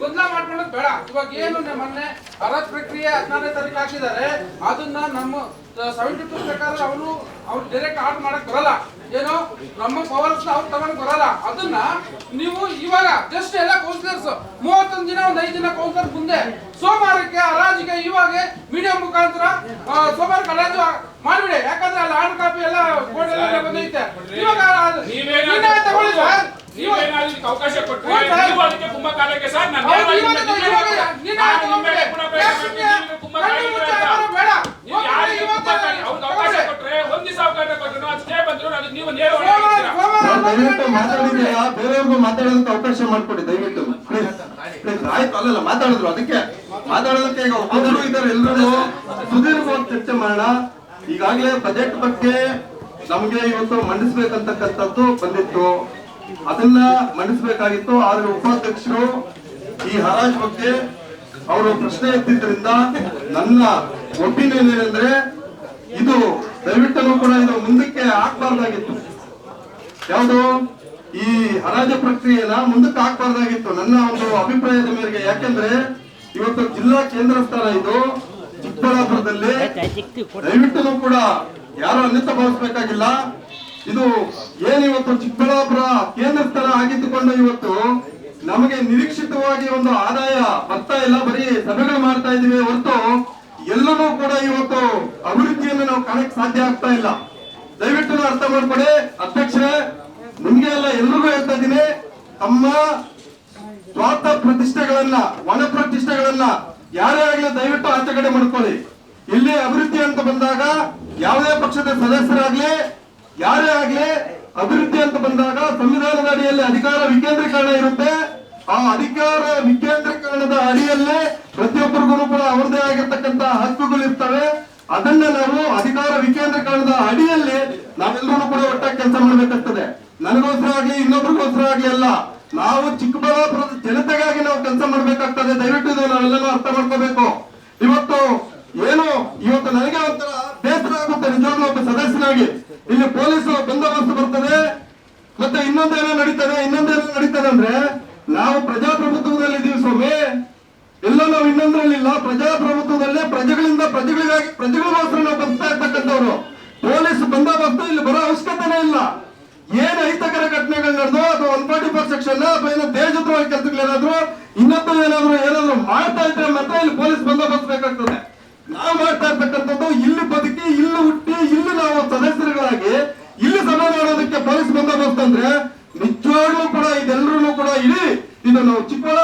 ಗೊಂದಲ ಮಾಡ್ಕೊಳ್ಳೋದು ಬೇಡ. ಇವಾಗ ಏನು ನಮ್ಮ ಮೊನ್ನೆ ಅರತ್ ಪ್ರಕ್ರಿಯೆ ಹದಿನಾರನೇ ತಾರೀಕು ಹಾಕಿದ್ದಾರೆ. ಅದನ್ನ ನಮ್ಮ ಸೆವೆಂಟಿ ಟೂ ಪ್ರಕಾರ ಅವರು ಅವ್ರು ಡೈರೆಕ್ಟ್ ಆರ್ಡ್ ಮಾಡಕ್ ಬರಲ್ಲ. ಏನು? ನಮ್ಮ ಪವರ್ಸ್ ಅವ್ರು ತಗೊಂಡ್ ಬರಲ್ಲ. ಅದನ್ನ ನೀವು ಇವಾಗ ಜಸ್ಟ್ ಎಲ್ಲ ಕೌನ್ಸಿಲರ್ಸ್ ಮೂವತ್ತೊಂದು ದಿನ ಒಂದ್ ಐದು ದಿನ ಕೌನ್ಸಿಲರ್ ಮುಂದೆ ಸೋಮವಾರಕ್ಕೆ ಹರಾಜಿಗೆ ಇವಾಗ ಮೀಡಿಯಂ ಮುಖಾಂತರ ಸೋಮವಾರ ಹರಾಜು ಮಾಡ್ಬಿಡಿ. ಯಾಕಂದ್ರೆ ಅಲ್ಲಿ ಆರ್ಡರ್ ಕಾಪಿ ಎಲ್ಲ ಬೋರ್ಡ್ ಎಲ್ಲ ಬಂದೈತೆ. ಇವಾಗ ಅದು- ನೀವೇನಾದ್ರೂ- ನೀವೇ ತಗೊಳ್ಳಿ ಸರ್ ನೀವೇನಾದ್ರೂ ಅವಕಾಶ ಕೊಟ್ಟರೆ. ನೀವು ಅದಕ್ಕೆ ಕುಂಭ ಕಾಲಕ್ಕೆ ಸರ್ ನಾನು ಅವಕಾಶ ಒಂದ್ ದಿವಸ ಅವಕಾಶ ಕೊಟ್ಟರು ಅದು ಸ್ಟೇ ಬಂದ್ರು ಅದಕ್ಕೆ ನೀವು ಸರ್, ದಯವಿಟ್ಟು ಮಾತಾಡಿದ್ದೀರಾ ಬೇರೆಯವ್ರಿಗೂ ಮಾತಾಡೋದಕ್ಕೆ ಅವಕಾಶ ಮಾಡ್ಕೊಡಿ ದಯವಿಟ್ಟು. ಪ್ಲೀಸ್ ಆಯ್ತು ಅಲ್ಲಲ್ಲ ಮಾತಾಡಿದ್ರು ಅದಕ್ಕೆ. ಮಾತಾಡೋದಕ್ಕೆ ಈಗ ಒಬ್ಬರು ಇದ್ದಾರೆ ಎಲ್ಲರೂ ಸುದೀರ್ಘವಾಗಿ ಚರ್ಚೆ ಮಾಡೋಣ. ಈಗಾಗಲೇ ಬಜೆಟ್ ಬಗ್ಗೆ ನಮಗೆ ಇವತ್ತು ಮಂಡಿಸ್ಬೇಕಂತಕ್ಕಂಥದ್ದು ಬಂದಿತ್ತು. ಅದನ್ನ ಮಂಡಿಸಬೇಕಾಗಿತ್ತು ಆದ್ರೆ ಉಪಾಧ್ಯಕ್ಷರು ಈ ಹರಾಜ್ ಬಗ್ಗೆ ಅವರು ಪ್ರಶ್ನೆ ಎತ್ತಿದ್ರಿಂದ ನನ್ನ ಒಪಿನಿಯನ್ ಏನಂದ್ರೆ ಇದು ದಯವಿಟ್ಟನು ಕೂಡ ಇದು ಮುಂದಕ್ಕೆ ಹಾಕ್ಬಾರ್ದಾಗಿತ್ತು. ಯಾವುದು? ಈ ಹರಾಜ ಪ್ರಕ್ರಿಯೆನ ಮುಂದಕ್ಕೆ ಹಾಕ್ಬಾರ್ದಾಗಿತ್ತು. ನನ್ನ ಒಂದು ಅಭಿಪ್ರಾಯದ ಮೇರೆಗೆ ಯಾಕೆಂದ್ರೆ ಇವತ್ತು ಜಿಲ್ಲಾ ಕೇಂದ್ರ ಸ್ಥಾನ ಇದು ಚಿಕ್ಕಬಳ್ಳಾಪುರದಲ್ಲಿ. ದಯವಿಟ್ಟನು ಕೂಡ ಯಾರು ಅನ್ಯತ ಭಾವಿಸ್ಬೇಕಾಗಿಲ್ಲ. ಇದು ಏನ್ ಇವತ್ತು ಚಿಕ್ಕಬಳ್ಳಾಪುರ ಕೇಂದ್ರ ಸ್ಥಳ ಆಗಿದ್ದುಕೊಂಡು ಇವತ್ತು ನಮಗೆ ನಿರೀಕ್ಷಿತವಾಗಿ ಒಂದು ಆದಾಯ ಬರ್ತಾ ಇಲ್ಲ ಬರೀ ಸಭೆಗಳು ಮಾಡ್ತಾ ಇದೀವಿ ಹೊರತು ಎಲ್ಲನೂ ಕೂಡ ಇವತ್ತು ಅಭಿವೃದ್ಧಿಯನ್ನು ನಾವು ಕಾಣಕ್ ಸಾಧ್ಯ ಆಗ್ತಾ ಇಲ್ಲ. ದಯವಿಟ್ಟು ಅರ್ಥ ಮಾಡ್ಕೊಡಿ ಅಧ್ಯಕ್ಷರೇ, ನಿಮ್ಗೆ ಎಲ್ಲ ಎಲ್ರಿಗೂ ಹೇಳ್ತಾ ಇದ್ದೀನಿ, ತಮ್ಮ ಸ್ವಾರ್ಥ ಪ್ರತಿಷ್ಠೆಗಳನ್ನ, ವನ ಪ್ರತಿಷ್ಠೆಗಳನ್ನ ಯಾರೇ ಆಗ್ಲಿ ದಯವಿಟ್ಟು ಆಚೆ ಕಡೆ ಮಾಡ್ಕೊಳ್ಳಿ. ಇಲ್ಲಿ ಅಭಿವೃದ್ಧಿ ಅಂತ ಬಂದಾಗ ಯಾವುದೇ ಪಕ್ಷದ ಸದಸ್ಯರಾಗ್ಲಿ ಯಾರೇ ಆಗ್ಲಿ ಅಭಿವೃದ್ಧಿ ಅಂತ ಬಂದಾಗ ಸಂವಿಧಾನದ ಅಡಿಯಲ್ಲಿ ಅಧಿಕಾರ ವಿಕೇಂದ್ರೀಕರಣ ಇರುತ್ತೆ. ಆ ಅಧಿಕಾರ ವಿಕೇಂದ್ರೀಕರಣದ ಅಡಿಯಲ್ಲಿ ಪ್ರತಿಯೊಬ್ಬರಿಗೂ ಕೂಡ ಅವರದೇ ಆಗಿರ್ತಕ್ಕಂತ ಹಕ್ಕುಗಳು ಇರ್ತವೆ. ಅದನ್ನ ನಾವು ಅಧಿಕಾರ ವಿಕೇಂದ್ರೀಕರಣದ ಅಡಿಯಲ್ಲಿ ನಾವೆಲ್ಲರೂ ಕೂಡ ಒಟ್ಟಾಗಿ ಕೆಲಸ ಮಾಡ್ಬೇಕಾಗ್ತದೆ. ನನಗೋಸ್ಕರ ಆಗ್ಲಿ, ಇನ್ನೊಬ್ರಿಗೋಸ್ಕರ ಆಗ್ಲಿ ಅಲ್ಲ. ನಾವು ಚಿಕ್ಕಬಳ್ಳಾಪುರದ ಜನತೆಗಾಗಿ ನಾವು ಕೆಲಸ ಮಾಡ್ಬೇಕಾಗ್ತದೆ. ದಯವಿಟ್ಟು ನಾವೆಲ್ಲರೂ ಅರ್ಥ ಮಾಡ್ಕೋಬೇಕು. ಇವತ್ತು ಏನು, ಇವತ್ತು ನನಗೆ ಆಗುತ್ತೆ ನಿಜವಾಗ್ಲೂ ಒಬ್ಬ ಸದಸ್ಯನಾಗಿ ಇಲ್ಲಿ ಪೊಲೀಸ್ ಬಂದೋಬಸ್ತ್ ಬರ್ತದೆ, ಮತ್ತೆ ಇನ್ನೊಂದೇನೋ ನಡೀತದೆ ಇನ್ನೊಂದೇನೋ ನಡೀತದೆ ಅಂದ್ರೆ ನಾವು ಪ್ರಜಾಪ್ರಭುತ್ವದಲ್ಲಿ ಇದೀವಿ ಸ್ವಾಮಿ. ಎಲ್ಲ ನಾವು ಇನ್ನೊಂದ್ರಲ್ಲಿಲ್ಲ ಪ್ರಜಾಪ್ರಭುತ್ವದಲ್ಲೇ ಪ್ರಜೆಗಳಿಂದ ಪ್ರಜೆಗಳಿಗಾಗಿ ಪ್ರಜೆಗಳಿಗೋಸ್ಕರ ನಾವು ಬರ್ತಾ ಇರ್ತಕ್ಕಂಥವ್ರು. ಪೊಲೀಸ್ ಬಂದೋಬಸ್ತ್ ಇಲ್ಲಿ ಬರೋ ಅವಶ್ಯಕತೆನೇ ಇಲ್ಲ. ಏನ್ ಅಹಿತಕರ ಘಟನೆಗಳು ನಡೆದು ಅಥವಾ ಒನ್ ಫಾರ್ಟಿ ಫೋರ್ ಸೆಕ್ಷನ್ ಅಥವಾ ಏನೋ ದೇಶದ್ರೋಹಿ ಕೆಲಸಗಳೇನಾದ್ರು, ಇನ್ನೊಂದು ಏನಾದ್ರು ಏನಾದ್ರು ಮಾಡ್ತಾ ಇದ್ರೆ ಮಾತ್ರ ಇಲ್ಲಿ ಪೊಲೀಸ್ ಬಂದೋಬಸ್ತ್ ಬೇಕಾಗ್ತದೆ. ನಾವು ಮಾಡ್ತಾ ಇರ್ತಕ್ಕಂಥದ್ದು ಇಲ್ಲಿ ಬದುಕಿ ಇಲ್ಲಿ ಇಲ್ಲಿ ನಾವು ಸದಸ್ಯರುಗಳಾಗಿ ಇಲ್ಲಿ ಸಭೆ ಮಾಡೋದಕ್ಕೆ ಪೊಲೀಸ್ ಬಂದೋಬಸ್ತ್ ಅಂದ್ರೆ ಇದು ನಾವು ಚಿಕ್ಕಬಳ್ಳಾಪುರ